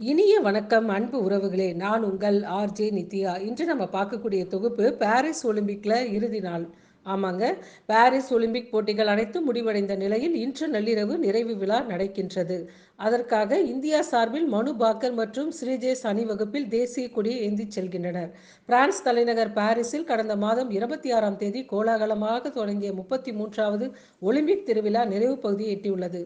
இனிய வணக்கம் அன்பு உறவுகளே. நான் உங்கள் ஆர்ஜே நித்யா. இன்று நம்ம பார்க்கக்கூடிய தொகுப்பு பாரிஸ் ஒலிம்பிக்ல இறுதி நாள். ஆமாங்க. பாரிஸ் ஒலிம்பிக் போட்டிகள் அனைத்தும் முடிவடைந்த நிலையில் இன்று நள்ளிரவு நிறைவு விழா நடக்கின்றது. அதற்காக இந்தியா சார்பில் மனு பாக்கர் மற்றும் ஸ்ரீஜேஸ் அணிவகுப்பில் தேசிய கொடியை ஏந்தி செல்கின்றனர். பிரான்ஸ் தலைநகர் பாரிஸில் கடந்த மாதம் இருபத்தி ஆறாம் தேதி கோலாகலமாக தொடங்கிய முப்பத்தி மூன்றாவது ஒலிம்பிக் திருவிழா நிறைவு பகுதியை எட்டியுள்ளது.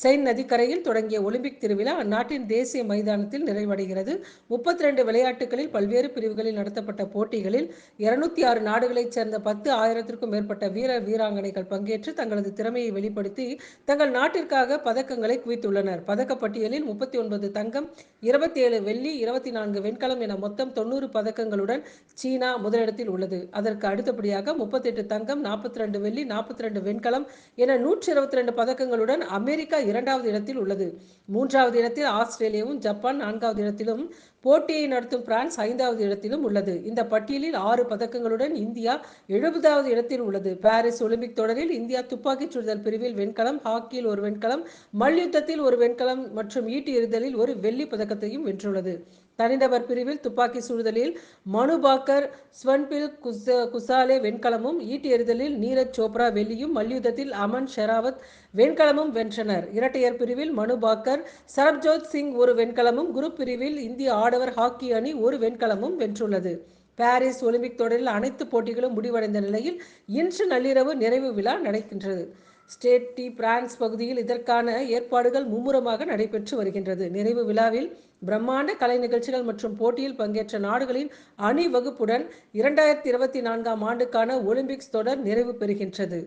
செயின் நதிக்கரையில் தொடங்கிய ஒலிம்பிக் திருவிழா அந்நாட்டின் தேசிய மைதானத்தில் நிறைவடைகிறது. முப்பத்தி ரெண்டு விளையாட்டுகளில் பல்வேறு பிரிவுகளில் நடத்தப்பட்ட போட்டிகளில் இருநூத்தி ஆறு நாடுகளைச் சேர்ந்த பத்து ஆயிரத்திற்கும் மேற்பட்ட வீரர் வீராங்கனைகள் பங்கேற்று தங்களது திறமையை வெளிப்படுத்தி தங்கள் நாட்டிற்காக பதக்கங்களை குவித்துள்ளனர். பதக்கப்பட்டியலில் முப்பத்தி ஒன்பது தங்கம் இருபத்தி ஏழு வெள்ளி இருபத்தி நான்கு வெண்கலம் என மொத்தம் தொண்ணூறு பதக்கங்களுடன் சீனா முதலிடத்தில் உள்ளது. அதற்கு அடுத்தபடியாக முப்பத்தி எட்டு தங்கம் நாற்பத்தி ரெண்டு வெள்ளி நாற்பத்தி ரெண்டு வெண்கலம் என நூற்றி இருபத்தி ரெண்டு பதக்கங்களுடன் அமெரிக்கா இரண்டாவது இடத்தில் உள்ளது. மூன்றாவது இடத்தில் ஆஸ்திரேலியாவும் ஜப்பான் நான்காவது இடத்திலும் போட்டியை நடத்தும் பிரான்ஸ் ஐந்தாவது இடத்திலும் உள்ளது. இந்த பட்டியலில் ஆறு பதக்கங்களுடன் இந்தியா எழுபதாவது இடத்தில் உள்ளது. பாரிஸ் ஒலிம்பிக் தொடரில் இந்தியா துப்பாக்கிச் சுடுதல் பிரிவில் வெண்கலம் ஹாக்கியில் ஒரு வெண்கலம் மல்யுத்தத்தில் ஒரு வெண்கலம் மற்றும் ஈட்டி எறிதலில் ஒரு வெள்ளி பதக்கத்தையும் வென்றுள்ளது. தனிநபர் பிரிவில் துப்பாக்கி சுடுதலில் மனுபாக்கர் ஸ்வன்பில் குச குசாலே வெண்கலமும் ஈட்டி எறிதலில் நீரஜ் சோப்ரா வெள்ளியும் மல்யுத்தத்தில் அமன் ஷெராவத் வெண்கலமும் வென்றனர். இரட்டையர் பிரிவில் மனுபாக்கர் சரப்ஜோத் சிங் ஒரு வெண்கலமும் குரூப் பிரிவில் இந்திய ஆடவர் ஹாக்கி அணி ஒரு வெண்கலமும் வென்றுள்ளது. பாரிஸ் ஒலிம்பிக் தொடரில் அனைத்து போட்டிகளும் முடிவடைந்த நிலையில் இன்று நள்ளிரவு நிறைவு விழா நடக்கின்றது. ஸ்டேட் டி பிரான்ஸ் பகுதியில் இதற்கான ஏற்பாடுகள் மும்முரமாக நடைபெற்று வருகின்றது. நிறைவு விழாவில் பிரம்மாண்ட கலை நிகழ்ச்சிகள் மற்றும் போட்டியில் பங்கேற்ற நாடுகளின் அணிவகுப்புடன் இரண்டாயிரத்தி இருபத்தி நான்காம் ஆண்டுக்கான ஒலிம்பிக்ஸ் தொடர் நிறைவு பெறுகின்றது.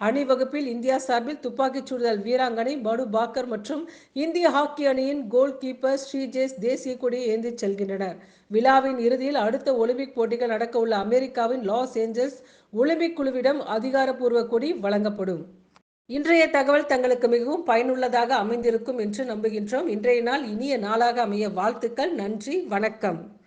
அணிவகுப்பில் இந்தியா சார்பில் துப்பாக்கிச் சுடுதல் வீராங்கனை மனு பாக்கர் மற்றும் இந்திய ஹாக்கி அணியின் கோல் கீப்பர் ஸ்ரீஜேஸ் தேசிய கொடியை ஏந்திச் செல்கின்றனர். விழாவின் இறுதியில் அடுத்த ஒலிம்பிக் போட்டிகள் நடக்க உள்ள அமெரிக்காவின் லாஸ் ஏஞ்சல்ஸ் ஒலிம்பிக் குழுவிடம் அதிகாரப்பூர்வ கொடி வழங்கப்படும். இன்றைய தகவல் தங்களுக்கு மிகவும் பயனுள்ளதாக அமைந்திருக்கும் என்று நம்புகின்றோம். இன்றைய நாள் இனிய நாளாக அமைய வாழ்த்துக்கள். நன்றி. வணக்கம்.